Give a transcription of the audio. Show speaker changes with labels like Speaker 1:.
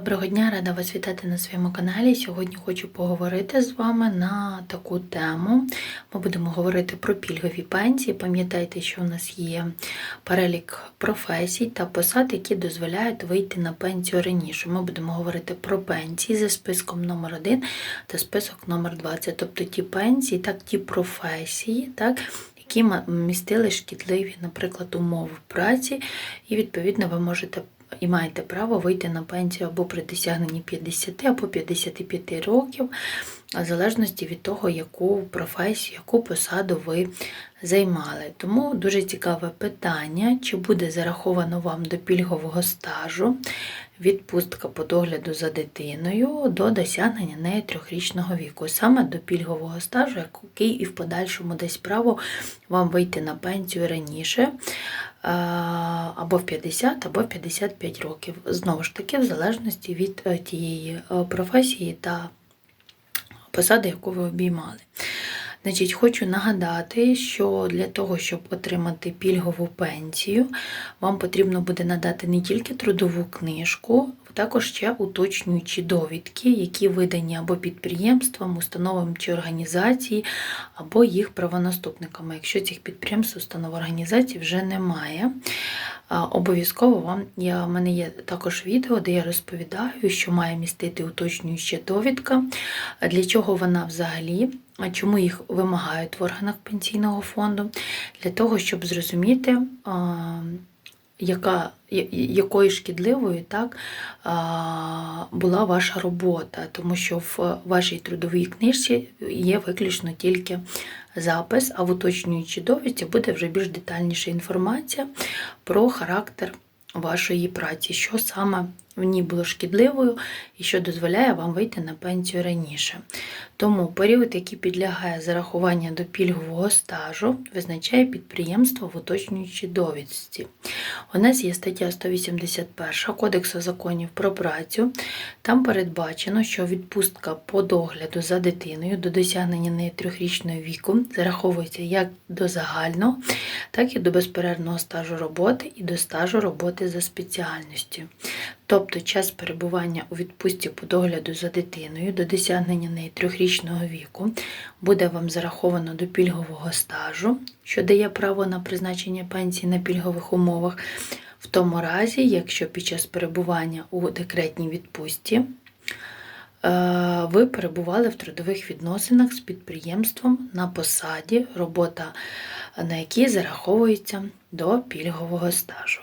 Speaker 1: Доброго дня, рада вас вітати на своєму каналі. Сьогодні хочу поговорити з вами на таку тему. Ми будемо говорити про пільгові пенсії. Пам'ятайте, що у нас є перелік професій та посад, які дозволяють вийти на пенсію раніше. Ми будемо говорити про пенсії за списком номер 1 та список номер 2. Це тобто ті пенсії, так ті професії, так. Які містили шкідливі, наприклад, умови праці, і відповідно ви можете і маєте право вийти на пенсію або при досягненні 50 або 55 років, в залежності від того, яку професію, яку посаду ви займали. Тому дуже цікаве питання, чи буде зараховано вам до пільгового стажу відпустка по догляду за дитиною до досягнення неї трьохрічного віку, саме до пільгового стажу, який і в подальшому дасть право вам вийти на пенсію раніше або в 50, або в 55 років. Знову ж таки, в залежності від е, тієї е, професії та посади, яку ви обіймали. Значить, Хочу нагадати, що для того, щоб отримати пільгову пенсію, вам потрібно буде надати не тільки трудову книжку, також ще уточнюючі довідки, які видані або підприємствам, установам чи організації, або їх правонаступниками, якщо цих підприємств, установ організацій вже немає. Обов'язково вам я, в мене є також відео, де я розповідаю, що має містити уточнююча довідка, для чого вона взагалі, чому їх вимагають в органах пенсійного фонду, для того, щоб зрозуміти, яка, якою шкідливою так, була ваша робота, тому що в вашій трудовій книжці є виключно тільки запис, а в уточнюючій довідці буде вже більш детальніша інформація про характер вашої праці, що саме в ній було шкідливою і що дозволяє вам вийти на пенсію раніше. Тому період, який підлягає зарахування до пільгового стажу, визначає підприємство в уточнюючій довідці. У нас є стаття 181 Кодексу законів про працю. Там передбачено, що відпустка по догляду за дитиною до досягнення неї трьохрічного віку зараховується як до загального, так і до безперервного стажу роботи і до стажу роботи за спеціальністю. Тобто час перебування у відпустці по догляду за дитиною до досягнення неї трьохрічного віку буде вам зараховано до пільгового стажу, що дає право на призначення пенсії на пільгових умовах, в тому разі, якщо під час перебування у декретній відпустці е, ви перебували в трудових відносинах з підприємством на посаді, робота на якій зараховується до пільгового стажу.